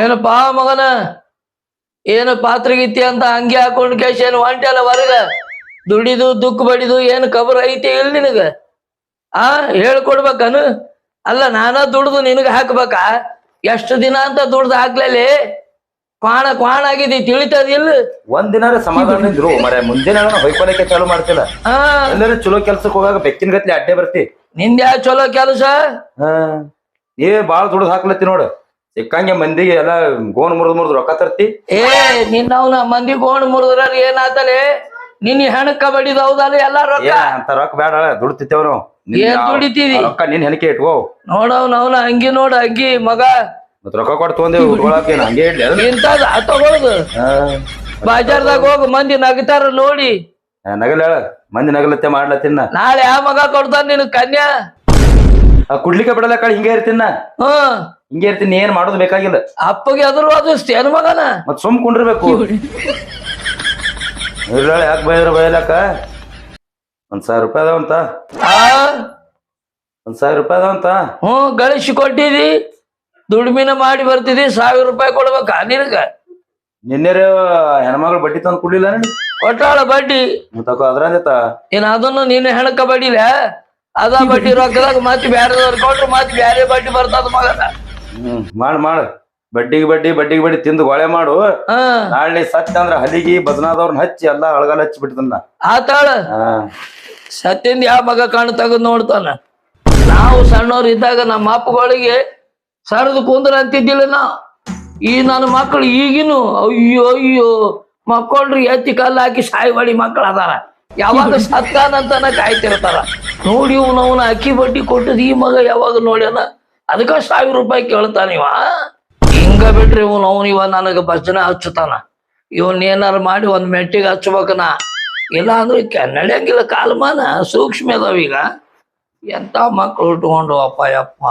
ಏನಪ್ಪಾ ಮಗನ? ಏನು ಪಾತ್ರಗಿತ್ತಿ ಅಂತ ಹಂಗೆ ಹಾಕೊಂಡ್ ಕೇಶ ಏನು ಹೊಂಟಲ್ಲ ಹೊರಗ? ದುಡಿದು ದುಃಖ ಬಡಿದು ಏನು ಕಬರ್ ಐತಿ ಇಲ್ಲ ನಿನಗ? ಆ ಹೇಳ್ಕೊಡ್ಬೇಕನು? ಅಲ್ಲ ನಾನ ದುಡ್ದು ನಿನಗ ಹಾಕ್ಬೇಕಾ? ಎಷ್ಟು ದಿನ ಅಂತ ದುಡ್ದು ಹಾಕ್ಲಲ್ಲಿ? ಕ್ವಾಣ ಕ್ವಾಣ ಆಗಿದಿ ತಿಳಿತದಿಲ್ಲ ಒಂದ್ ದಿನ ಸಮಾಧಾನ ಇದ್ರು ಮರೆ ಮುಂದಿನ ಹೊಯ್ಕೊಳಕ್ಕೆ ಚಾಲು ಮಾಡ್ತಿಲ್ಲ. ಎಲ್ಲರೂ ಚಲೋ ಕೆಲ್ಸಕ್ಕೆ ಹೋಗಾಗ ಬೆಕ್ಕಿನ ಗತ್ಲೆ ಅಡ್ಡೆ ಬರ್ತಿ. ನಿಂದ್ಯಾ ಚಲೋ ಕೆಲಸ? ಹಾ. ಏ ಬಾಳ ದುಡ್ದು ಹಾಕ್ಲತ್ತಿ ನೋಡು. ಸಿಕ್ಕಂಗೆ ಮಂದಿಗೆ ಎಲ್ಲ ಗೋಣ್ ಮುರಿದ್ ಮುರಿದ್ ರೊಕ್ಕ ತರ್ತಿ? ಏ ನಿನ್ನವನ ಮಂದಿ ಗೋಣ್ ಮುರಿದ್ರ ಏನಾತಲೆ? ನಿನ್ನ ಹೆಣಕ್ಕ ಬಡಿದ ಹೌದಲ್ಲ ಎಲ್ಲ ರೊಕ್ಕ? ಅಂತ ರೊಕ್ಕ ಬೇಡ ದುಡ್ತಿತ್ತೇವ್ ನಾವು. ಏನ್ ದುಡಿತೀವಿ? ರೊಕ್ಕ ನಿನ್ ಹೆಣಿಕೆ ಇಟ್ಕೋ. ನೋಡವ್ನ ಅವನ ಹಂಗಿ ನೋಡ ಅಂಗಿ ಮಗ. ಮತ್ ರೊಕ್ಕ ಕೊಟ್ಟು ತೊಂದೇವ್ ಹಂಗೆ ಇಡ್ಲಿ? ಇಂತದ ತಗೊಳ್ದು. ಬಾಜಾರ್ದಾಗ ಹೋಗ್ ಮಂದಿ ನಗತಾರ ನೋಡಿ. ನಗಲ್ ಮಂದಿ ನಗಲತ್ತೆ ಮಾಡ್ಲತ್ತಿನ ನಾಳೆ ಯಾವ ಮಗ ಕೊಡ್ತಾನ ನಿನ್ ಕನ್ಯಾ. ಕುಡ್ಲಿಕ್ಕೆ ಬಿಡಲ್ಲ ಕಡೆ ಹಿಂಗೆ ಇರ್ತೀನ ಹ್ಮ್. ಹಿಂಗೆ ಇರ್ತೀನಿ ಏನ್ ಮಾಡೋದು ಬೇಕಾಗಿಲ್ಲ. ಅಪ್ಪಗೆ ಅದ್ರ ಸ್ಟೇನ್ ಮಗನ. ಮತ್ ಸುಮ್ ಕುಂಡಿರ್ಬೇಕು. ಯಾಕೆ ಬೈದ್ರ ಬೈಲಕ್ಕ ಒಂದ್ ಸಾವಿರ ರೂಪಾಯಿ ಅದಾವಂತ ಆ? ಒಂದ್ ಸಾವಿರ ರೂಪಾಯಿ ಅದಾವಂತ ಹ್ಮ್ ಗಳಿಸಿ ಕೊಟ್ಟಿದಿ. ದುಡ್ಮಿನ ಮಾಡಿ ಬರ್ತಿದಿ ಸಾವಿರ ರೂಪಾಯಿ ಕೊಡ್ಬೇಕ ನಿನಗ. ನಿನ್ನೆ ಹೆಣ್ಮಗಳು ಬಡ್ಡಿ ತಂದು ಕೊಡ್ಲಿಲ್ಲ ಕೊಟ್ಟಾಳ ಬಡ್ಡಿ. ಮತ್ತಕ್ಕ ಅದ್ರಂದಿತ್ತ? ಏನ್ ಅದನ್ನು ನೀನು ಹೆಣಕ ಅದ ಬಡ್ಡಿ ರೊಕ್ಕದಾಗ ಮತ್ತೆ ಬ್ಯಾರೆ ಕೊಟ್ರು ಮತ್ತೆ ಬ್ಯಾರೆ ಬಡ್ಡಿ ಬರ್ತದ ಮಗನ. ಮಾಡ್ ಮಾಡ್. ಬಡ್ಡಿಗೆ ಬಡ್ಡಿ ಬಡ್ಡಿಗೆ ಬಡ್ಡಿ ತಿಂದು ಗೋಳೆ ಮಾಡು. ಹಾ. ನಾಳೆ ಸತ್ಯ ಅಂದ್ರ ಹಲಿಗಿ ಬದನಾದವ್ರನ್ನ ಹಚ್ಚಿ ಎಲ್ಲಾ ಅಳಗಾಲ ಹಚ್ಚಿ ಬಿಡ್ತನ್ನ ಆತಾಳ ಹಾ. ಸತ್ಯಂದ ಯಾವ ಮಗ ಕಣ್ಣು ತೆಗೆದು ನೋಡ್ತಾನ? ನಾವು ಸಣ್ಣವ್ರು ಇದ್ದಾಗ ನಮ್ಮ ಅಪ್ಪಗಳಿಗೆ ಸರದು ಕುಂದ್ರ ಅಂತಿದ್ದಿಲ್ಲ ನಾವು ಈ ನನ್ನ ಮಕ್ಕಳು ಈಗಿನೂ ಅಯ್ಯೋ ಅಯ್ಯೋ ಮಕ್ಕಳ್ರಿ ಎತ್ತಿ ಕಲ್ಲು ಹಾಕಿ ಸಾಯಿವಾಡಿ ಮಕ್ಕಳು ಅದಾರ ಯಾವಾಗ ಸತ್ತಾನಂತನ ಕಾಯ್ತಿರ್ತಾರ. ನೋಡಿ ಅವನವನ ಅಕ್ಕಿ ಬಡ್ಡಿ ಕೊಟ್ಟದ್ ಈ ಮಗ ಯಾವಾಗ ನೋಡ್ಯಾನ? ಅದಕ್ಕ ಸಾವಿರ ರೂಪಾಯಿ ಕೇಳ್ತಾನ ಇವ. ಹಿಂಗ ಬಿಟ್ರಿ ಇವನು, ಅವನು ಇವ ನನಗ ಭಜನೆ ಹಚ್ಚುತ್ತಾನ. ಇವನ್ ಏನಾರು ಮಾಡಿ ಒಂದ್ ಮೆಟ್ಟಿಗೆ ಹಚ್ಬೇಕನ. ಇಲ್ಲ ಅಂದ್ರೆ ನಡೆಯಂಗಿಲ್ಲ ಕಾಲಮಾನ ಸೂಕ್ಷ್ಮ ಅದಾವ ಈಗ. ಎಂತ ಮಕ್ಳು ಉಟ್ಕೊಂಡು, ಅಪ್ಪ ಯಪ್ಪ.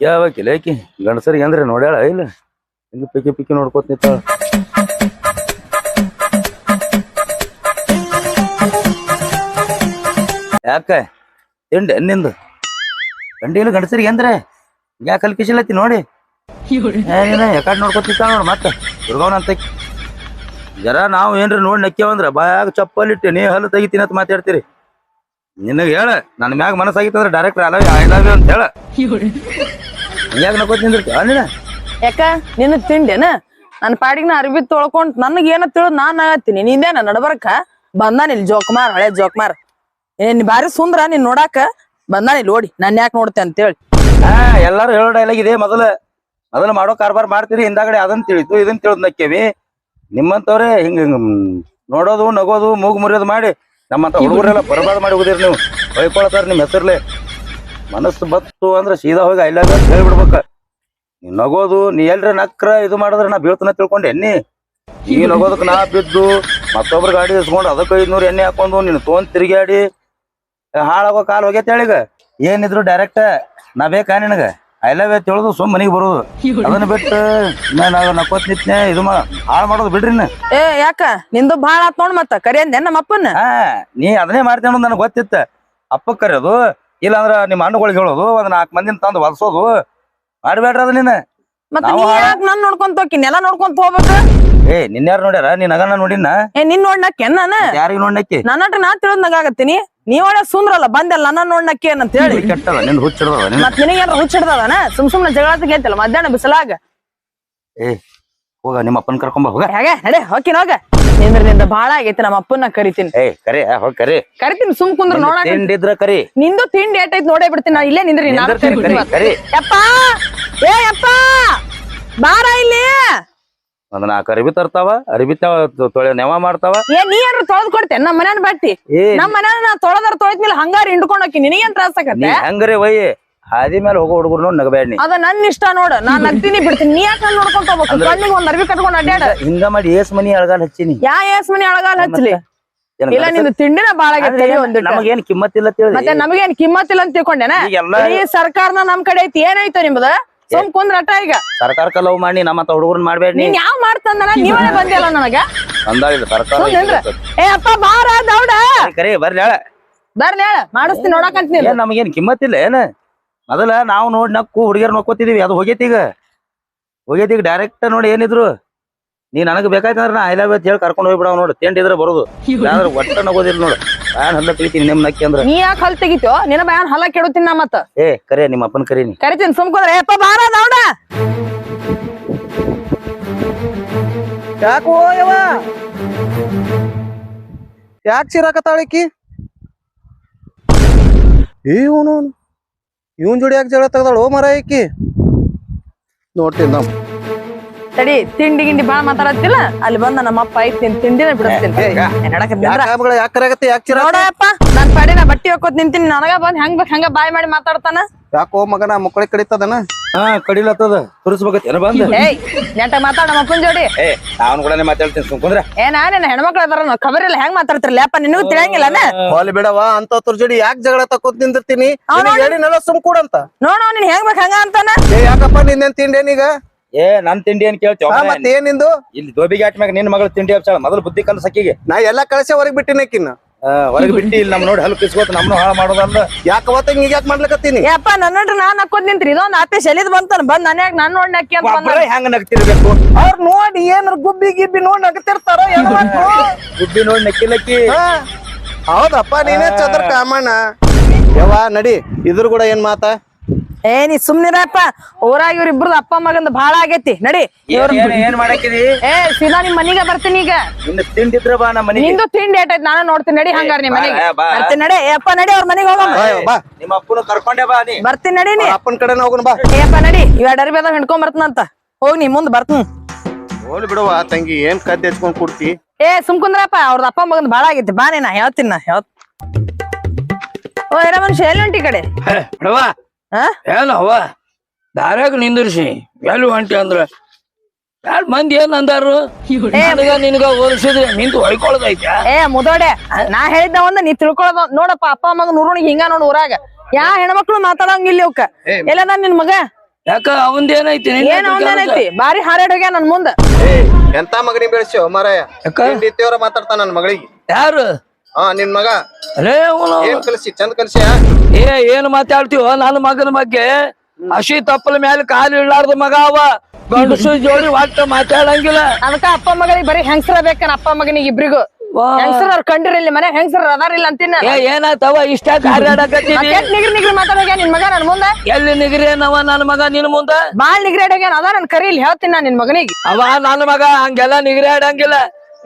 ಆಕಿ. ಗಂಡಸರಿಗೆ ಅಂದ್ರೆ ನೋಡ್ಯಾಳ, ಇಲ್ಲ. ಹಿಂಗ ಪಿಕ್ಕಿ ಪಿಕ್ಕಿ ನೋಡ್ಕೋತ ಯಾಕ? ತಿಂಡಿ ನಿಂದು? ಗಂಡಿಲ್ಲ ಗಂಡಸರಿಗೆ ಅಂದ್ರೆ ಯಾಕೆ ಅಲ್ಲಿ ಕಿಶಲತ್ತಿ ನೋಡಿ ಯಾಕಡ್ ನೋಡ್ಕೋತಿತ್ತ ನೋಡಿ ಮತ್ತೆ. ದುರ್ಗವನ ಅಂತ ಜರ ನಾವು ಏನ್ರಿ ನೋಡಿ ನಕ್ಕ್ಯಾವಂದ್ರ ಬಾಯಾಗ ಚಪ್ಪಲ್ ಇಟ್ಟು ನೀ ಹಲ್ಲು ತೆಗಿತೀನಿ ಅಂತ ಮಾತಾಡ್ತೀರಿ. ನಿನಗೆ ಹೇಳ ನನ್ನ ಮ್ಯಾಗ ಮನಸ್ಸಾಗಿತ್ತಂದ್ರೆ ಡೈರೆಕ್ಟ್ ಅಲ್ಲ ಐ ಲವ್ ಯು ಅಂತ ಹೇಳ. ನೀನ? ಯಾಕ? ನಿನ್ನ ತಿಂಡೇನ? ನನ್ನ ಪಾಡಿಗೆ ನಾ ಅರ್ಬಿ ತೊಳ್ಕೊಂಡ್ ನನಗ್ ಏನ ತಿಳಿದ್ ನಾನ್ ಆಗತ್ತೀನಿ ನಿಂದೇನ ನಡ್ಬರ್ಕ? ಬಂದಾನ ಇಲ್ಲಿ ಜೋಕ್ಮಾರ್ ಹಳೆ ಜೋಕ್ಮಾರ್ ಏನ್ ಬಾರಿ ಸುಂದ್ರ ನೀನ್ ನೋಡಾಕ? ಬಂದಾನ ಇಲ್ಲಿ ಓಡಿ ನನ್ ಯಾಕೆ ನೋಡ್ತೆ ಅಂತೇಳಿ. ಹಾ ಎಲ್ಲಾರು ಹೇಳೋ ಡೈಲಾಗ್ ಇದೆ ಮೊದಲ. ಮೊದಲು ಮಾಡೋ ಕಾರ್ಬಾರ್ ಮಾಡ್ತೀರಿ ಹಿಂದಾಗಡೆ ಅದನ್ ತಿಳಿತು ಇದನ್ನ ತಿಳಿದ್ ನಕ್ಕೇವಿ ನಿಮ್ಮಂತವ್ರೆ ಹಿಂಗ ಹಿಂಗ ನೋಡೋದು ನಗೋದು ಮೂಗು ಮುರಿಯೋದು ಮಾಡಿ ನಮ್ಮಂತ ಹುಡುಗರೆಲ್ಲ ಬರಬಾರ್ದು ಮಾಡಿ ಹೋಗಿದ್ರಿ ನೀವು. ಬೈಕೊಳ್ತಾರ ನಿಮ್ ಹೆಸರ್ಲೆ. ಮನಸ್ಸು ಬತ್ತು ಅಂದ್ರೆ ಸೀದಾ ಹೋಗಿ ಐ ಲವ್ ಅಂತ ಹೇಳ್ಬಿಡ್ಬೇಕ. ನೀ ನಗೋದು ನೀ ಎಲ್ರ ನಕ್ರ ಇದು ಮಾಡಿದ್ರೆ ನಾ ಬೀಳ್ತನ ತಿಳ್ಕೊಂಡೆ ಎಣ್ಣಿ ಈ ನಗೋದಕ್ಕೆ ನಾ ಬಿದ್ದು ಮತ್ತೊಬ್ರು ಗಾಡಿ ಇಸ್ಕೊಂಡು ಅದಕ್ಕೆ ಐದ್ನೂರು ಎಣ್ಣೆ ಹಾಕೊಂಡು ನಿನ್ ತೋನ್ ತಿರುಗಾಡಿ ಹಾಳಾಗೋ ಕಾಲ್ ಹೋಗೈತೆ ಹೇಳಿಗ ಏನಿದ್ರು ಡೈರೆಕ್ಟ್ ನಾ ಬೇಕಾ ನಿನಗ? ಐ ಲವ್ ಯು ತಿಳಿದು ಸುಮ್ ಮನೆಗೆ ಬರೋದು. ಅದನ್ನ ಬಿಟ್ಟು ನಾನು ನಕ್ಕೋತ್ ನಿತ್ನೆ ಇದು ಮಾ ಹಾಳು ಮಾಡೋದು ಬಿಡ್ರಿ ಇನ್ನ. ಏ ಯಾಕ? ನಿಂದು ಬಾಳ ಆತ್ ನೋಡ್ ಮತ್ತ ಕರಿ ಅಂದೆ ನಮ್ಮ ಅಪ್ಪನ ಹಾ ನೀ ಅದನ್ನೇ ಮಾಡ್ತೇನೆ ನನಗೆ ಗೊತ್ತಿತ್ತ. ಅಪ್ಪ ಕರೆಯೋದು ಇಲ್ಲಾಂದ್ರ ನಿಮ್ಮ ಅಣ್ಣಗಳಿಗೆ ಹೇಳೋದು ಒಂದ್ ನಾಲ್ಕು ಮಂದಿನ ತಂದು ಹೊಲಸೋದು ಮಾಡ್ಬೇಡ್ರಿ ಅದ ನೀನು. ಮತ್ತ ನೀ ಯಾಕೆ ನಾನ್ ನೋಡ್ಕೊಂತ ಹೋಗಿ ನೆಲ ನೋಡ್ಕೊಂತ ಹೋಗ್ಬೇಕ? ಏ ನಿನ್ಯಾರು ನೋಡ್ಯಾರ? ನೀ ನಗನ ನೋಡಿನ? ಏ ನಿನ್ ನೋಡ್ನಕ್ಕೆ ನಾನ? ಯಾರಿಗೆ ನೋಡ್ನಕ್ಕಿ? ನನ್ನ ಹತ್ರ ನಾ ತಿಳಿದ್ ನಗಾಗತ್ತೀನಿ ನೀ ಒಳ್ಳೆ ಸುಂದ್ರಲ್ಲ ಬಂದಲ್ಲ ನನ್ನ ನೋಡ್ನಕ್ಕೆ ಏನಂತ ಹೇಳಿ. ಕೆಟ್ಟದ ನಿನ್ ಹುಚ್ಚಿಡ್ದವ ನಿನ್. ಮತ್ ನಿನಗೇನ್ರ ಹುಚ್ಚಿಡ್ದವನ ಸುಮ್ ಸುಮ್ನೆ ಜಗಳ ತೆಗಿಯತ್ತಲ್ಲ ಮಧ್ಯಾಹ್ನ ಬಿಸಲಾಗ. ಏ ಹೋಗ ನಿಮ್ಮ ಅಪ್ಪನ್ ಕರ್ಕೊಂಬ ಹೋಗ. ಹೇಗೆ ನಡೆ ಹೋಗಿನ ಹೋಗ. ನಿಂದ್ರ ಬಹಳ ಬಾಳ ಆಗೈತಿ ನಮ್ಮ ಅಪ್ಪನ ಕರಿತೀನಿ. ಏ ಕರಿ ಹೋಗ್ ಕರಿ. ಕರಿತೀನಿ ಸುಮ್ ಕುಂದ್ರ ನೋಡಾಕ ತಿಂಡಿದ್ರ ಕರಿ. ನಿಂದು ತಿಂಡಿ ಏಟೈತ್ ನೋಡೇ ಬಿಡ್ತೀನಿ ನಾ ಇಲ್ಲೇ ನಿಂದ್ರಿ ನಾನು ಕರಿ ಕರಿ. ಯಪ್ಪ! ಏ ಯಪ್ಪ! ಬಾರ ಇಲ್ಲಿ! ಒಂದ್ ನಾಲ್ಕು ಅರಿಬಿ ತರ್ತಾವ ಅರಿಬಿ ತೊಳೆ ನೆವ ಮಾಡ್ತಾವ. ಏ ನೀ ಏನ್ರ ತೊಳೆದ್ ಕೊಡ್ತೇನೆ ನಮ್ಮ ಮನ್ಯಾನ ಬಟ್ಟಿ. ಏ ನಮ್ಮ ಮನ್ಯಾನ ನಾ ತೊಳೆದಾರ ತೊಳೆದ್ಮೇಲೆ ಹಂಗಾರ ಹಿಂಡ್ಕೊಂಡ್ ಹೋಗಿ ನಿನಗೇನ್ ತ್ರಾಸ ನೀ ಆಗತ್ತೆ ಹೆಂಗ್ರಿ ಹಾದಿ ಮೇಲೆ ಹೋಗೋ ಹುಡುಗರು ನೋಡಿ ನಗಬೇಡಿ ಅದ ನನ್ನ ಇಷ್ಟ ನೋಡ ನಾನು ನಗ್ತೀನಿ ಬಿಡ್ತೀನಿ. ನೀ ಯಾಕೆ ನೋಡ್ಕೊಂತ ಹೋಗ್ಬೇಕು? ಕಣ್ಣಿಗೆ ಒಂದ್ ಅರ್ಬಿ ಕಟ್ಕೊಂಡು ಅಡ್ಡಾಡ ಹಿಂಗ ಮಾಡಿ ಏಸ್ ಮನಿ ಅಳಗಾಲ ಹಚ್ಚಿನಿ. ಯಾ ಏಸ್ ಮನಿ ಅಳಗಾಲ ಹಚ್ಚಲಿ ಇಲ್ಲ ನಿಂದು ತಿಂಡಿನ ಬಾಳ ನಮಗೇನ್ ಕಿಮ್ಮತ್ತಿಲ್ಲ ತಿಳಿ ಮತ್ತೆ ನಮಗೇನ್ ಕಿಮ್ಮತ್ತಿಲ್ಲ ಅಂತ ತಿಳ್ಕೊಂಡೇನ? ಈ ಸರ್ಕಾರನ ನಮ್ ಕಡೆ ಐತಿ ಏನಾಯ್ತು ನಿಮ್ದ? ಸುಮ್ ಕುಂದ್ರ ಅಟ ಈಗ. ಸರ್ಕಾರಕ್ಕ ಲವ್ ಮಾಡಿ ನಮ್ಮ ಹುಡುಗರನ್ನ ಮಾಡ್ಬೇಡಿ ನೀನ್ ಯಾವ ಮಾಡ್ತಂದಲ್ಲ ನೀವೇ ಬಂದಿಲ್ಲ ನನಗ? ಅಂದಾಗಿಲ್ಲ ಸರ್ಕಾರ ಏ ಅಪ್ಪ ಬಾರ ದೌಡ. ಕರಿ ಬರ್ರಿ ಹೇಳ. ಬರ್ಲಿ ಹೇಳ. ಮಾಡಿಸ್ತೀನಿ ನೋಡಕಂತ ನಮಗೇನ್ ಕಿಮ್ಮತ್ತಿಲ್ಲ ಏನ? ಮೊದಲ ನಾವು ನೋಡಿ ನಕ್ಕು ಹುಡುಗಿಯರ್ ನೋಡ್ಕೋತಿದೀವಿ. ಅದು ಹೋಗೈತಿ ಈಗ. ಹೋಗೈತಿ ಈಗ ಡೈರೆಕ್ಟ್ ನೋಡಿ ಏನಿದ್ರು. ನೀ ನನಗೆ ಬೇಕಾಯ್ತಂದ್ರೆ ನಾ ಐ ಲವ್ ಹೇಳಿ ಕರ್ಕೊಂಡು ಹೋಗ್ಬಿಡವ್ ನೋಡು. ತಿಂಡಿದ್ರೆ ಬರೋದು. ಯಾವ್ದ್ರ ಒಟ್ಟ ನಗೋದಿಲ್ಲ ನೋಡು. ನಾನು ಹಲ್ಲ ಕೇಳ್ತೀನಿ ನಿಮ್ ನಕ್ಕಿ ಅಂದ್ರೆ. ನೀ ಯಾಕೆ ಹಲ್ ತೆಗಿತೋ ನಿನ್ನ ಬ್ಯಾನ್ ಹಲ್ಲ ಕೆಡುತ್ತೀನಿ ನಾ ಮತ್ತ. ಏ ಕರೆ ನಿಮ್ಮ ಅಪ್ಪನ ಕರೀನಿ. ಕರಿತೀನಿ ಸುಮ್ ಕುಂದ್ರ ಏ ಅಪ್ಪ ಬಾರ ದೌಡ. ಯಾಕೆ ಯವ ಯಾಕೆ ಏ ಇವನು ಇವನ್ ಜೋಡಿ ಯಾಕೆ ಜಗಳ ತೆಗ್ದಾಳು? ಮರ ಈಕಿ. ನೋಡ್ತೀನಿ ನಾವು. ತಡಿ ತಿಂಡಿ ಗಿಂಡಿ ಬಾಳ ಮಾತಾಡತ್ತಿಲ್ಲ? ಅಲ್ಲಿ ಬಂದ ನಮ್ಮ ಅಪ್ಪ ಐತಿ ತಿಂಡಿನ ಬಿಡಿಸ್ತೀನಿ. ನೋಡಪ್ಪ ನಾನ್ ಬಟ್ಟಿ ಹಾಕೋದ್ ನಿಂತೀನಿ ನನಗ ಬಂದ್ ಹೆಂಗ್ ಬೇಕ್ ಹಂಗ ಬಾಯ್ ಮಾಡಿ ಮಾತಾಡ್ತಾನ? ಯಾಕೋ ಮಗನ ಮಕ್ಕಳಿಗೆ ಕಡಿತದನ? ಹಾ ಕಡಿಲತ್ತದ ತುರಿಸ್ಬೇಕತ್ತೇನ ಬಂದ? ಏಯ್ ನೆಂಟ ಮಾತಾಡ ನಮ್ಮ ಅಪ್ಪನ್ ಜೋಡಿ. ಏ ನಾನು ಕೂಡ ಮಾತಾಡ್ತೀನಿ. ಸುಮ್ಕುಂದ್ರ ಏ ನಾನೇನ ಹೆಣ್ಮಕ್ಳು ಅದಾರ ಖಬರ್ ಇಲ್ಲ. ಹೆಂಗ್ ಮಾತಾಡ್ತಿರ್ಲಿ ಅಪ್ಪ ನಿನಗೂ ತಿಳಿಯಂಗಿಲ್ಲನ ಹೋಲಿ ಬಿಡವ ಅಂತವ್ರ ಜೋಡಿ ಯಾಕೆ ಜಗಳ ತಕೋತ್ ನಿಂದಿರ್ತೀನಿ? ಹೇಳಿನೆಲ್ಲ ಸುಮ್ ಕೂಡಂತ ನೋಡ ನೀನ್ ಹೆಂಗ್ ಬೇಕ್ ಹಂಗ ಅಂತಾನ? ಏ ಯಾಕಪ್ಪ ನಿಂದೇನ್ ತಿಂಡೇನೀಗ ಏ ನನ್ ತಿಂಡಿ ಏನ್ ಕೇಳ್ತೀವ ಮತ್ತೆ ಏನಿಂದು ಇಲ್ಲಿ ದೋಬಿಗೆ ಆಟ ನಿನ್ ನಿನ್ನ ಮಗಳ ತಿಂಡಿ ಹಬ್ಸಾಳ ಮೊದಲು ಬುದ್ಧಿ ಕಲ್ಸ ಸಕ್ಕಿಗೆ ನಾ ಎಲ್ಲಾ ಕಳಸೆ ಹೊರಗೆ ಬಿಟ್ಟಿನಕಿನ್ನ ಹೊರಗೆ ಬಿಟ್ಟಿ ಇಲ್ಲಿ ನಮ್ ನೋಡಿ ಹಲ್ಲು ಕಿಸ್ಕೋತ ನಮ್ನು ಹಾಳು ಮಾಡೋದಲ್ಲ ಯಾಕೆ ಅವತ್ತ ಹಿಂಗ ಯಾಕೆ ಮಾಡ್ಲಕತ್ತೀನಿ? ಯಪ್ಪ ನನ್ನ ನೋಡ್ರಿ ನಾನ್ ಹಾಕೋದ್ ನಿಂತ್ರಿ. ಇದೊಂದ್ ಆತೆ ಶಲಿದ್ ಬಂತಾನ ಬಂದ್ ನನ್ಯಾಗ ನಾನ್ ನೋಡಿ ನಕ್ಕಿ ಅಂತ ಬಂದ ಒಬ್ಬರೇ ಹೆಂಗ ನಗ್ತಿರ್ಬೇಕು? ಅವ್ರ ನೋಡಿ ಏನಾರ ಗುಬ್ಬಿ ಗಿಬ್ಬಿ ನೋಡಿ ನಗತಿರ್ತಾರ ಗುಬ್ಬಿ ನೋಡಿ ನಕ್ಕಿಲಕ್ಕಿ. ನಕ್ಕಿ ಹೌದಪ್ಪ ನೀನೇ ಚದ್ರ ಕಾಮಣ್ಣ ಯವ್ವ ನಡಿ. ಇದ್ರ ಕೂಡ ಏನ್ ಮಾತ? ಏ ನೀ ಸುಮ್ನಿರಪ್ಪ. ಊರಾಗ ಇವ್ರ ಇಬ್ರದ್ ಅಪ್ಪ ಮಗಂದ ಬಾಳ ಆಗೈತಿ. ನಡಿ. ಏನ್- ಏನ್- ಏನ್ ಮಾಡಾಕಿದಿ? ಏ ಸೀದಾ ನಿಮ್ ಮನಿಗೆ ಬರ್ತೀನಿ ಈಗ. ತಿಂಡಿದ್ರ ಬಾ ನಮ್ಮ ಮನೆಗೆ. ನಿಂದು ತಿಂಡಿ ಏಟೈತ್ ನಾನು ನೋಡ್ತೀನಿ. ನಡಿ ಹಂಗಾರ ನಿಮ್ ಮನೆಗೆ. ಬಾ, ಬಾ. ಬರ್ತೀನಿ ನಡಿ. ಏ ಅಪ್ಪ ನಡಿ ಅವ್ರ ಮನೆಗೆ ಹೋಗಮ್ಮ ಬಾ ಬಾ. ನಿಮ್ಮ ಅಪ್ಪನ ಕರ್ಕೊಂಡೆ ಬಾ ನೀ. ಬರ್ತೀನಿ ನಡಿ ನೀ. ಅಪ್ಪನ ಕಡೆ ಹೋಗೋಣ ಬಾ. ಏ ಅಪ್ಪ ನಡಿ. ಇವ ಡರ್ಬಿ ಅದಾವ ಹಿಡ್ಕೊಂಡ್ ಬರ್ತನಂತ ಹೋಗ್ ನೀ ಮುಂದ್ ಬರ್ತನ್ ಹೋಲಿ ಬಿಡವ ತಂಗಿ. ಏನ್ ಕದ್ದು ಹೆಚ್ಕೊಂಡ್ ಕೊಡ್ತಿ? ಏ ಸುಮ್ಕುಂದ್ರಪ್ಪ. ಅವ್ರದ್ ಅಪ್ಪ ಮಗಂದ್ ಬಾಳ ಆಗೈತಿ. ಬಾ ನೀ ನಾ ಹೇಳ್ತೀನಿ ನಾ. ಹೇಳ್ ಓ ಏನ ಮನುಷ್ಯ ಎಲ್ಲಿ ಹೊಂಟಿ ಈ ಕಡೆ? ಬಿಡವ ಹಾ ಏನವ್ವ ದಾರ್ಯಾಗ ನಿಂದಿರ್ಸಿ. ಎಲ್ಲಿ ಹೊಂಟಿ ಅಂದ್ರ? ಯಾರ್ ಮಂದಿ ಏನ್ ಅಂದಾರು ನಿನ್ಗ ನಿನಗ ಹೋಲಿಸಿದ್ರೆ ನಿಂತು ಹೊಯ್ಕೊಳ್ಳೋದೈತೆ ಏ ಮುದೋಡೆ ನಾ ಹೇಳಿದ್ದ ಒಂದ್ ನೀ ತಿಳ್ಕೊಳ್ಳೋದು ನೋಡಪ್ಪ ಅಪ್ಪ ಅಮ್ಮಗ ನುರುಣಿಗೆ ಹಿಂಗ ನೋಡು ಊರಾಗ. ಯಾ ಹೆಣ್ಮಕ್ಳು ಮಾತಾಡಂಗಿಲ್ಲ ಅವಕ್ಕ ಎಲ್ಲದ ನಿನ್ ಮಗ? ಯಾಕ ಅವಂದ ಏನೈತಿ ಏನ್ ಬಾರಿ ಹಾರಾಡ್ ಹೋಗ್ಯ ನನ್ ಮುಂದ. ಎಂತ ಮಗನಿ ಬೆಳೆಸ್ಯೋ ಮಾರಾಯ? ಯಾಕ? ತಿಂಡಿ ತೇವ್ರ ಮಾತಾಡ್ತಾನ ನನ್ ಮಗಳಿಗೆ. ಯಾರು? ಹಾ ನಿನ್ ಮಗ. ಅರೇ ಅವ್ನು. ಏನ್ ಕಲಿಸಿ ಚಂದ ಕಲಿಸಿ ಏ ಏನ್ ಮಾತಾಡ್ತೀವ ನನ್ನ ಮಗನ ಬಗ್ಗೆ. ಹಸಿ ತಪ್ಪಲ ಮೇಲೆ ಕಾಲು ಇಳ್ಳಾರ್ದ ಮಗ ಅವ. ಗಂಡಸು ಜೋಡಿ ಒಟ್ಟ ಮಾತಾಡಂಗಿಲ್ಲ. ಅದಕ್ಕ ಅಪ್ಪ ಮಗನಿಗೆ ಬರೀ ಹೆಂಗಸರ ಬೇಕನ ಅಪ್ಪ ಮಗನಿಗೆ ಇಬ್ರಿಗೂ. ಹೆಂಗಸರ ಅವ್ರ ಕಂಡಿರಲ್ಲಿ ಮನೆ ಹೆಂಗಸರ ಅದಾರಿಲ್ಲ ಅಂತಿನ ಏ ಏನಾತವ ಇಷ್ಟ ಕಾರ್ಯಾಡಕತ್ತೀನಿ ನಿಗ್ರಿ ನಿಗ್ರಿ ಮಾತಾಡೋಗ್ಯ ನಿನ್ ಮಗ ನನ್ ಮುಂದೆ? ಎಲ್ಲಿ ನಿಗ್ರೇನವ ನನ್ನ ಮಗ ನಿನ್ ಮುಂದ? ಬಾಳ್ ನಿಗ್ರಿ ಅದ ನನ್ ಕರೀಲಿ ಹೇಳ್ತೀನಿ ನಾ ನಿನ್ ಮಗನಿಗೆ. ಅವ ನನ್ನ ಮಗ ಹಂಗೆಲ್ಲ ನಿಗ್ರಿ ಆಡಂಗಿಲ್ಲ.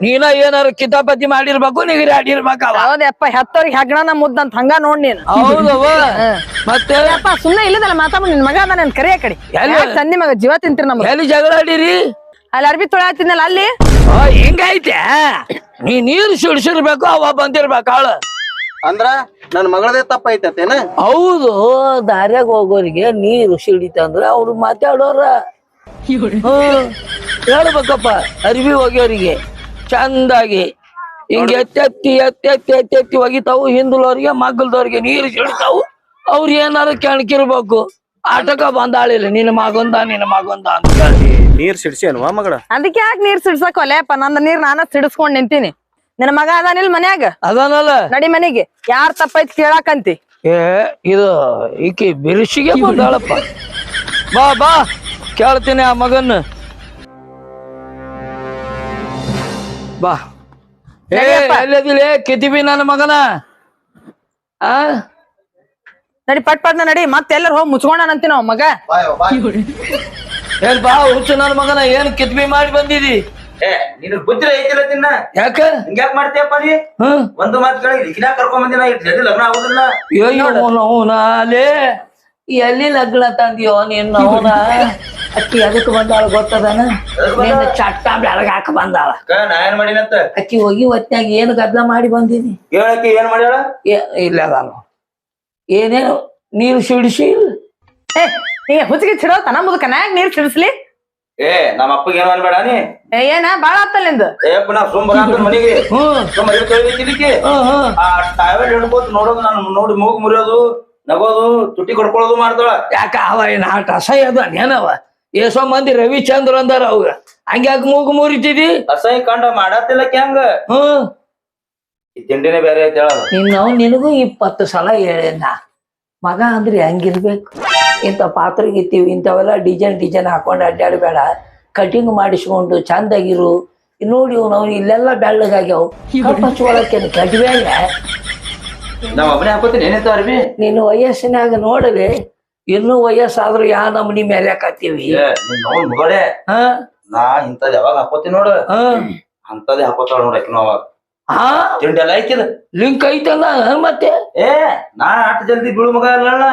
ನೀನ ಏನಾರು ಕಿತಾಪತಿ ಮಾಡಿರ್ಬೇಕು ನಿಗ್ರಿ ಆಡಿರ್ಬೇಕಪ್ಪ ಹೌದಪ್ಪ ಹೆತ್ತವ್ರಿಗೆ ಹೆಗ್ಣನ ಮುದ್ದಂತ ಹಂಗ ನೋಡ್ ನೀನ್. ಹೌದವ ಮತ್ತೆ? ಅಪ್ಪ ಸುಮ್ನೆ ಇಲ್ಲದಲ್ಲ ಮಾತಾಡ ನಿನ್ ಮಗ ಅದ ನನ್ ಕರಿಯ ಕಡೆ. ತಂದಿ ಮಗ ಜೀವ ತಿಂತೀರಿ ನಮ್ಗೆ? ಎಲ್ಲಿ ಜಗಳ ಆಡಿರಿ? ಅಲ್ಲಿ ಅರ್ಬಿ ತೊಳಾತಿದ್ನಲ್ಲ ಅಲ್ಲಿ? ಓ ಹಿಂಗೈತೆ. ನೀ ನೀರ್ ಸುಡ್ಸಿರ್ಬೇಕು ಅವ ಬಂದಿರ್ಬೇಕು ಅವಳು ಅಂದ್ರ ನನ್ ಮಗಳದೇ ತಪ್ಪ ಐತೇನ ಹೌದು ದಾರ್ಯಾಗ ಹೋಗೋರಿಗೆ ನೀರು ಸಿಡಿತಂದ್ರ ಅವ್ರು ಮಾತಾಡೋರ. ಹೇಳ್ಬೇಕಪ್ಪ ಅರ್ಬಿ ಹೋಗ್ಯೋರಿಗೆ. ಚಂದಾಗಿ ಹಿಂಗ ಎತ್ತೆತ್ತಿ ಎತ್ತೆತ್ತಿ ಎತ್ತೆತ್ತಿ ಒಗಿತಾವು ಹಿಂದುಳವ್ರಿಗೆ ಮಗ್ಗಲ್ದವ್ರಿಗೆ ನೀರು ಸಿಡ್ತಾವು ಅವ್ರ ಏನಾರು ಕೆಣಕಿರ್ಬೇಕು. ಆಟಕ ಬಂದಾಳಿಲ್ಲ ನಿನ್ನ ಮಗೊಂದ ನಿನ್ನ ಮಗೊಂದ ಅಂತ ನೀರ್ ಸಿಡ್ಸಿ ಅಲ್ವಾ ಮಗಳ? ಅದಕ್ಕೆ ಯಾಕೆ ನೀರ್ ಸಿಡ್ಸಕ್ ಒಲೆಯಪ್ಪ ನಂದ ನೀರ್ ನಾನ ಸಿಡಿಸ್ಕೊಂಡ್ ನಿಂತೀನಿ. ನಿನ್ನ ಮಗ ಅದಾನಿಲ್ ಮನ್ಯಾಗ? ಅದನಲ್ಲ. ನಡಿ ಮನೆಗೆ. ಯಾರ್ ತಪ್ಪೈತ್ ಕೇಳಾಕಂತಿ. ಏ ಇದು ಈಕಿ ಬಿರುಸಿಗೆ ಬಂದಾಳಪ್ಪ. ಬಾ ಬಾ. ಕೇಳ್ತೀನಿ ಆ ಮಗನ್ನ. ಬಾ. ಏ ನಡಿಯಪ್ಪ. ಎಲ್ಲಿದಿಲೆ ಕಿತಿಬಿ ನನ್ನ ಮಗನ? ಆ? ನಡಿ ಪಟ್ ಪಟ್ನ ನಡಿ. ಮತ್ತೆ ಎಲ್ಲರೂ ಹೋಗಿ ಮುಚ್ಕೊಂಡಾನಂತಿ ನಾವ್ ಮಗ. ಏನ್ ಬಾ ಹುಚ್ಚು ನನ್ನ ಮಗನ. ಏನ್ ಕಿತ್ಬಿ ಮಾಡಿ ಬಂದಿದಿ? ಏ ನಿನಗ್ ಬುದ್ಧಿ ಐತಿಲ್ಲ ತಿನ್ನ? ಯಾಕ? ಹಿಂಗ್ಯಾಕ್ ಮಾಡ್ತೀಯಪ್ಪ ನೀ? ಹ್ಮ್ ಒಂದು ಮಾತು ಕೇಳಿ ಲಿಖಿನ ಕರ್ಕೊಂಡ್ ಬಂದಿನ ಜಲ್ದಿ ಲಗ್ನ ಆಗುದಿಲ್ಲ. ಅಯ್ಯೋ ಅವನಾಲೆ ಎಲ್ಲಿ ಲಗ್ನ ತಂದಿಯೋ ನಿನ್ನ ಅವನ ಅಕ್ಕಿ ಅದಕ್ಕೆ ಬಂದಾಳ ಗೊತ್ತದನ? ನಿನ್ನ ಚಟ್ಟ ಬೆಳಗಾಕ ಬಂದಾಳ. ಅಕ್ಕ, ನಾ ಏನ್ ಮಾಡಿನಂತ? ಅಕ್ಕಿ ಹೋಗಿ ಹೊತ್ನ್ಯಾಗ ಏನು ಗದ್ದಲ ಮಾಡಿ ಬಂದಿನಿ ಹೇಳಕ್ಕೆ ಏನ್ ಮಾಡ್ಯಾಳ? ಏ- ಇಲ್ಲ ನಾನು ಏನೇನು ನೀರು ಸಿಡಿಸಿ? ಏ ಏ ಹುಚ್ಚಿಗೆ ಚಿಡೋ ತನ ಮುದಕ ನೀರು ಸಿಡಿಸ್ಲಿ? ಏ ನಮ್ಮ ಅಪ್ಪಗೆ ಏನ್ ಅನ್ಬೇಡ ನೀ? ಏ, ಏನ ಬಾಳ ಆತಲ್ಲ ನಿಂದು ಏಪ್ಪ ನಾ ಸುಮ್ ಬರಾಕ ಮನೆಗೆ. ಹ್ಮ್ ಸುಮ್ ಮನೆ ಹ್ಮ್ ಹ್ಮ್ ಆ ಟಾವೆಲ್ ಹಿಡ್ಕೋತ ನೋಡೋದು ನಾನು ನೋಡಿ ಮೂಗ್ ಮುರಿಯೋದು ನಗೋದು ತುಟ್ಟಿ ಕೊಡ್ಕೊಳ್ಳೋದು ಮಾಡ್ತಾಳ. ಯಾಕ ಅವ ಏನ್ ಆಟ ಅಸಹ್ಯ ಅದ ಏನವ ಎಷ್ಟೋ ಮಂದಿ ರವಿಚಂದ್ರ ಅಂದಾರ ಅವಾಗ ಹಂಗ್ಯಾಕ ಮೂಗು ಮುರಿತಿದಿ? ಅಸಹ್ಯ ಕಂಡ ಮಾಡತ್ತಿಲ್ಲಕ್ಕೆ ಹೆಂಗ? ಹ್ಮ್ ಈ ತಿಂಡಿನೇ ಬೇರೆ ಐತಿ ನಿನ್ನ ನಿನಗೂ ಇಪ್ಪತ್ತು ಸಲ ಹೇಳಿನ ಮಗ ಅಂದ್ರೆ ಹೆಂಗಿರ್ಬೇಕು? ಇಂಥ ಪಾತ್ರ ಇತ್ತೀವಿ ಇಂಥವೆಲ್ಲ ಡಿಸೈನ್ ಡಿಸೈನ್ ಹಾಕೊಂಡು ಅಡ್ಡಾಡಬೇಡ. ಕಟಿಂಗ್ ಮಾಡಿಸ್ಕೊಂಡು ಚಂದಾಗಿರು. ನೋಡಿ ನಾವು ಇಲ್ಲೆಲ್ಲ ಬೆಳ್ಳಗಾಗ್ಯಾವ. ಹಚ್ಚೊಳಕ್ಕೆ ಕಟ್ಬೇಡ ನೀನು ಒಬ್ಬನೇ ಹಾಕೋತೀನಿ ಏನಂತ ಅರ್ಬಿ? ನಿನ್ನ ವಯಸ್ಸಿನಾಗ ನೋಡಲಿ. ಇನ್ನೂ ವಯಸ್ಸಾದ್ರೂ ಯಾ ನಮ್ನಿ ಮೇಲೆ ಹಾಕತ್ತೀವಿ? ಹಾ? ನಾ ಇಂಥದ್ ಯಾವಾಗ ಹಾಕೋತಿ ನೋಡು. ಹಾ? ಅಂತದೇ ಹಾಕೋತಾಳ ನೋಡ ಆಕಿನೂ ಅವಾಗ. ಹಾ? ತಿಂಡಿ ಎಲ್ಲ ಐಕಿದ ಲಿಂಕ್ ಐತಲ್ಲ ಮತ್ತೆ? ಏ ನಾ ಆಟ ಜಲ್ದಿ ಬೀಳು ಮಗ ಅಲ್ಲ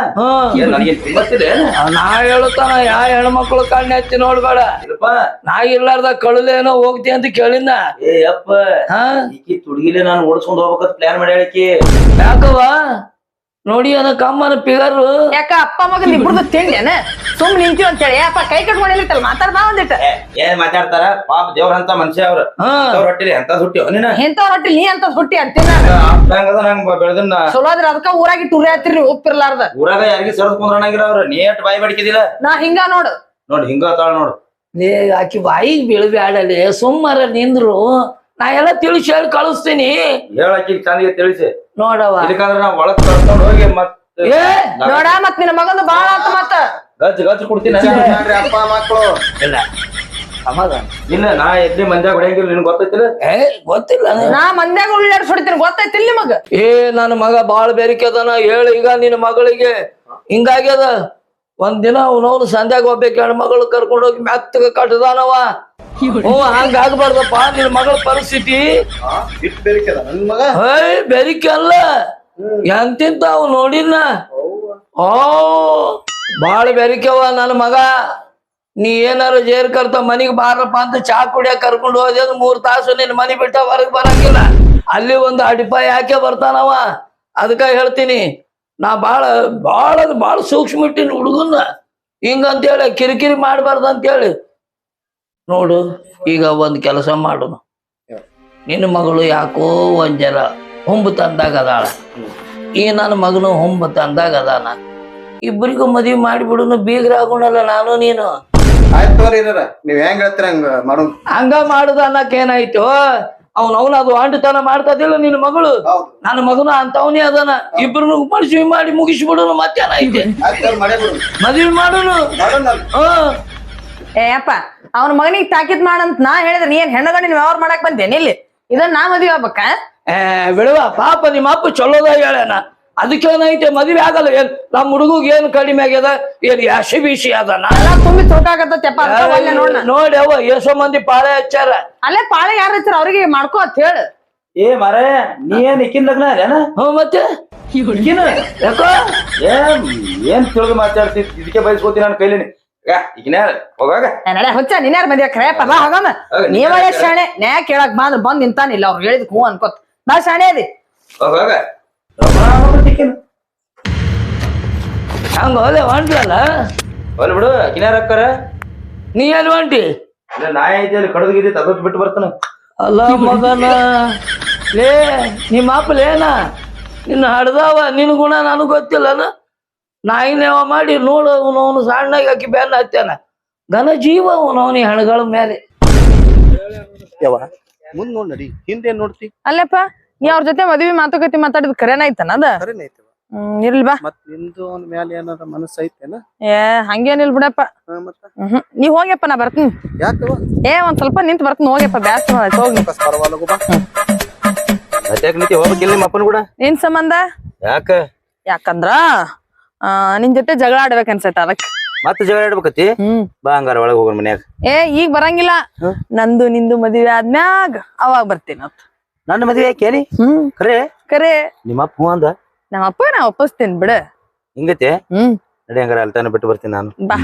ನಾ ಹೇಳುತ್ತಾನ ಯಾ ಹೆಣ್ಮಕ್ಳು ಕಣ್ಣು ಹಚ್ಚಿ ನೋಡ್ಬೇಡ. ನಾ ಇರ್ಲಾರ್ದ ಕಳುಲೇನೋ ಹೋಗ್ತಿ ಅಂತ ಕೇಳಿನ ಏ ಅಪ್ಪ ಹಾ? ಈಕಿ ತುಡುಗಿಲೆ ನಾನು ಓಡಿಸ್ಕೊಂಡ್ ಹೋಗ್ಬೇಕಂತ ಪ್ಲಾನ್ ಮಾಡಿ ಹೇಳಿಕಿ ಯಾಕವ್ವ? ನೋಡಿ ಅನ್ನ ಕಮ್ಮನ ಪಿಗರ್. ಯಾಕ ಅಪ್ಪ ಮಗನ್ ಇಬ್ರದ್ದು ತಿಂಡೇನ ಸುಮ್ ನಿಂತೀವಿ ಅಂತೇಳಿ. ಅಪ್ಪ ಕೈ ಕಟ್ಕೊಂಡಿಲ್ಲ ಮಾತಾಡ್ಬಾ ಒಂದಿಟ್ಟ ಏ, ಏನ್ ಮಾತಾಡ್ತಾರ? ಪಾಪ ದೇವ್ರಂತ ಮನುಷ್ಯ ಅವ್ರ. ಹೊಟ್ಟಿಲಿ ಎಂತ ಹುಟ್ಟಿ ನೀನ? ಎಂತವ್ರ ಹೊಟ್ಟಿ ನೀ ಅಂತ ಸುಟ್ಟಿ ಅಂತೀನಿ ನಂಗ್ ಬೆಳೆದನ್ನ? ಚಲೋ ಅದ್ರ ಅದಕ್ಕ ಊರಾಗಿ ಟೂರಿ ಹತ್ತಿರಿ ನೀವು ಉಪ್ಪಿರ್ಲಾರ್ದ. ಊರಾಗ ಯಾರಿಗೆ ಸರದ್ ಕುಂದ್ರಣಾಗಿರ ಅವ್ರ. ನೀ ಎಟ್ ಬಾಯಿ ಬಡಿಕಿದಿಲ್ಲ? ನಾ ಹಿಂಗ ನೋಡು. ನೋಡಿ ಹಿಂಗ ತಾಳ ನೋಡು. ನೀ ಆಕಿ ಬಾಯಿಗೆ ಬೀಳ್ಬ್ಯಾಡಲೆ ಸುಮ್ಮರ ನಿಂದ್ರು. ನಾ ಎಲ್ಲ ತಿಳಿಸಿ ಹೇಳಿ ಕಳಿಸ್ತೀನಿ. ಹೇಳಕಿ ಚಂದಿಗೆ ತಿಳಿಸಿ. ನೋಡವ ಇದಕ್ಕಂದ್ರ ನಾವು ಒಳಗ್ ಕರ್ಕೊಂಡ್ ಹೋಗಿ ಮತ್ ಏ ನೋಡ ಮತ್ ನಿನ್ನ ಮಗಂದು ಬಾಳ ಆತ ಮತ್ತ. ಗಜ್ ಗಜ್ ಕೊಡ್ತೀನಿ ಅಪ್ಪ ಮಕ್ಕಳು ಇಲ್ಲ. ಸಮಾಧಾನ. ಇಲ್ಲ ನಾ ಎದ್ದೆ ಮಂದ್ಯಾಗ ಹೊಡೆಯಂಗಿಲ್ಲ ನಿನ್ ಗೊತ್ತೈತಿಲ್ಲ? ಏ ಗೊತ್ತಿಲ್ಲ. ನಾ ಮಂದ್ಯಾಗ ಉಳ್ಳಾಡ್ ಹೊಡಿತೀನಿ ಗೊತ್ತೈತಿಲ್ ನಿಮಗ? ಏ ನನ್ನ ಮಗ ಬಾಳ ಬೇರಿಕೆ ಅದಾನ. ಹೇಳು ಈಗ ನಿನ್ನ ಮಗಳಿಗೆ. ಹಿಂಗಾಗ್ಯದ ಒಂದ್ ದಿನ ಅವನವನು ಸಂಧ್ಯಾಗ ಹೋಗ್ಬೇಕು ಹೆಣ್ಮಗಳು ಕರ್ಕೊಂಡು ಹೋಗಿ ಮೆತ್ತಗ ಕಟ್ಟದಾನವ. ಹ್ಞೂ ಹಂಗ ಆಗ್ಬಾರ್ದಪ್ಪ ನಿನ್ನ ಮಗಳ ಪರಿಸ್ಥಿತಿ. ಇಟ್ ಬೇರಿಕೆದ ನನ್ ಮಗ? ಏಯ್ ಬೆರಿಕೆ ಅಲ್ಲ. ಎಂತಿಂತ ಅವ್ ನೋಡಿನ ಓ ಬಾಳ ಬೆರಿಕೆವ ನನ್ನ ಮಗ. ನೀ ಏನಾರ ಜೇರ್ ಕರ್ತ ಮನಿಗ್ ಬಾರಪ್ಪ ಅಂತ ಚಾ ಕುಡಿಯ ಕರ್ಕೊಂಡು ಹೋದೆ ಅಂದ್ರೆ ಮೂರ್ ತಾಸು ನಿನ್ ಮನಿ ಬಿಟ್ಟ ಹೊರಗ್ ಬರಂಗಿಲ್ಲ ಅಲ್ಲಿ ಒಂದು ಅಡಿಪಾಯ ಯಾಕೆ ಬರ್ತಾನವ. ಅದಕ್ಕ ಹೇಳ್ತೀನಿ ನಾ ಭಾಳ ಭಾಳ ಅದು ಭಾಳ ಸೂಕ್ಷ್ಮ ಇಟ್ಟಿನಿ ಹುಡುಗನ್ನ. ಹಿಂಗಂತೇಳಿ ಕಿರಿಕಿರಿ ಮಾಡಬಾರ್ದು ಅಂತೇಳಿ ನೋಡು ಈಗ ಒಂದು ಕೆಲಸ ಮಾಡೋನು. ನಿನ್ನ ಮಗಳು ಯಾಕೋ ಒಂದ್ ಜರ ಹೊಂಬು ತಂದಾಗ ಅದಾಳ. ಈ ನನ್ನ ಮಗನು ಹೊಂಬು ತಂದಾಗ ಅದಾನ. ಇಬ್ಬರಿಗೂ ಮದ್ವಿ ಮಾಡಿಬಿಡುನು ಬೀಗ್ರಾಗೋಣಲ್ಲ ನಾನು ನೀನು. ಆಯ್ತು ತೋರಿ ನೀವ್ ಹೆಂಗ್ ಹೇಳ್ತೀರ ಹಂಗ ಮಾಡೋಣ. ಹಂಗ ಮಾಡುದ ಅನ್ನಕ್ ಏನಾಯ್ತು ಅವ್ನ ಅವನ ಅದು ಅಂಟತನ ಮಾಡ್ತದಿಲ್ಲ ನಿನ್ನ ಮಗಳು. ಹೌದು. ನನ್ನ ಮಗನ ಅಂತವನೇ ಅದನ. ಇಬ್ರು ಮನುಷ್ಯ ಮಾಡಿ ಮುಗಿಸ್ಬಿಡುನು ಮತ್ತೇನೈತೆ ಐತೆ ಮದ್ವಿ ಮಾಡುನು. ಏ ಅಪ್ಪ ಅವನ ಮಗನಿಗೆ ತಾಕೀತ್ ಮಾಡಂತ ನಾ ಹೇಳಿದ್ರೆ ನೀ ಏನ್ ಹೆಣ್ಣಗಣ್ಣಿನ ವ್ಯವಹಾರ ಮಾಡಕ್ ಬಂದೆ ಇಲ್ಲಿ ಇದನ್ನ ನಾ ಮದ್ವೆ ಆಗ್ಬೇಕ? ಏ ಬಿಡುವ ಪಾಪ ನಿಮ್ಮ ಅಪ್ಪ ಚಲೋದಾಗ ಹೇಳ್ಯಾನ. ಅದಕ್ಕೇನೈತೆ ಮದ್ವೆ ಆಗಲ್ಲ. ಏನ್ ನಮ್ಮ ಹುಡುಗಗ್ ಏನ್ ಕಡಿಮೆ ಆಗ್ಯದ? ಏನ್ ಯಾಶಿ ಬಿಸಿ ಅದ ತುಂಬಿ ತೋಟಾಗತ್ತಪ್ಪ ನೋಡ ನೋಡಿ ಅವ ಎಷ್ಟೋ ಮಂದಿ ಪಾಳೆ ಹಚ್ಚಾರ ಅಲ್ಲೇ ಪಾಳೆ ಯಾರ ಹಚ್ಚಾರ ಅವ್ರಿಗೆ ಮಾಡ್ಕೋ ಅಂತ ಹೇಳು. ಏ ಮಾರೇ ನೀ ಏನ್ ಇಕ್ಕಿನ ಲಗ್ನ ಅದೇನ ಹ್ಞೂ ಮತ್ತೆ? ಇಕ್ಕಿನ? ಯಾಕೋ? ಏನ್ ಏನ್ ತಿಳಿದು ಮಾತಾಡ್ತಿ? ಇದಕ್ಕೆ ಬಯಸ್ಕೋತೀನಿ ನನ್ನ ಕೈಲಿನಿ. ಹುಚ್ಚ ನೀನ್ಯಾರ ಮದ್ವೆ ಕ್ರೇಪ ಬಾ ಹೋಗಮ್ಮ ನೀವಳೆ? ಶಾಣೆ. ನ್ಯಾ ಕೇಳಕ್ ಬಂದ್ ಬಂದ್ ನಿಂತಾನಿಲ್ಲ. ಅವ್ರು ಹೇಳಿದ್ ಹ್ಞೂ ಅನ್ಕೋತ್. ನಾ ಶಾಣೆ ಅದಿ. ಹೋಗಾಗ ಹಂಗ ಹೋದೆ ಹೊಂಟ್ಲಲ್ಲ? ಹೋಲ್ ಬಿಡು ಕಿನಾರ ಹಾಕಾರ ನೀ ಎಲ್ಲಿ ಹೊಂಟಿ? ನಾಯಿ ಐತಿ ಅಲ್ಲಿ ಕಡದಗಿದ್ದಿ ತಗದ್ ಬಿಟ್ಟು ಬರ್ತಾನ. ಅಲ್ಲ ಮಗನ ಲೇ ನಿಮ್ಮ ಅಪ್ಪಲೇನ ನಿನ್ನ ಹಡ್ದವ ನಿನ್ ಗುಣ ನನಗ್ ಗೊತ್ತಿಲ್ಲನ ನಾಯಿನೇವ ಮಾಡಿ ನೋಡು ಅವನವನು ಸಣ್ಣಗೆ ಹಾಕಿ ಬೆನ್ನ ಹತ್ಯಾನ. ಘನ ಜೀವ ಅವನವನಿ ಹೆಣ್ಗಳ ಮೇಲೆ. ಮುಂದ್ ನೋಡ್ ನಡಿ ಹಿಂದೆ ನೋಡ್ತಿ? ಅಲ್ಲಪ್ಪ ನೀ ಅವ್ರ ಜೊತೆ ಮದ್ವಿ ಮಾತುಕತೆ ಮಾತಾಡಿದ್ ಕರೆನ ಐತನ ಅದ? ಸರಿನೇ ಐತಿ ಹ್ಮ್ ಇರ್ಲಿ ಬಾ. ಮತ್ ನಿಂದು ಅವ್ನ ಮ್ಯಾಲ ಏನಾರ ಮನಸ್ಸು ಐತೇನ? ಏ ಹಂಗೇನಿಲ್ ಬಿಡಪ್ಪ. ಹಾ, ಮತ್ತ? ಹ್ಮ್ ನೀವ್ ಹೋಗ್ಯಪ್ಪ ನಾ ಬರ್ತೀನಿ. ಯಾಕವ ಏ ಒಂದ್ ಸ್ವಲ್ಪ ನಿಂತ್ ಬರ್ತೀನಿ ಹೋಗ್ಯಪ್ಪ ಬ್ಯಾಸ್ರ ಮಾಡೈತ್ ಹೋಗಿ ಪರವಾಗಿಲ್ಲ ಬಾ ಮತ್ತ್ಯಾಕ್ ನಿಂತಿ ಹೋಗ್ಬೇಕಿಲ್ಲ ನಿಮ್ಮ ಅಪ್ಪನ ಕೂಡ? ಏನ್ ಸಂಬಂಧ? ಯಾಕ? ಯಾಕಂದ್ರ ಆ ನಿನ್ ಜೊತೆ ಜಗಳ ಆಡ್ಬೇಕ್ ಅನ್ಸೈತ ಅದಕ್ಕೆ. ಮತ್ತೆ ಜಗಳ ಆಡ್ಬೇಕತಿ ಬಂಗಾರ ಬಾ ಹಂಗಾರ ಒಳಗ್ ಹೋಗೋಣ ಮನ್ಯಾಗ. ಏ ಈಗ ಬರಂಗಿಲ್ಲ. ನಂದು ನಿಂದು ಮದ್ವೆ ಆದ್ಮ್ಯಾಗ ಅವಾಗ ಬರ್ತೀನಿ ಅಂತ. ನನ್ನ ಮದ್ವೆ ಕೇಳಿ ಹ್ಮ್. ಖರೆ ಕರೆ. ನಿಮ್ಮ ಅಪ್ಪ ಅಂದ? ನಮ್ಮ ಅಪ್ಪ ನಾ ಒಪ್ಪಿಸ್ತೇನೆ ಬಿಡ ಹಿಂಗತೆ? ಹ್ಮ್. ನಡಿ ಹಂಗಾರ ಅಲ್ತಾನ ಬಿಟ್ಟು ಬರ್ತೀನಿ ನಾನು. ಬಾ.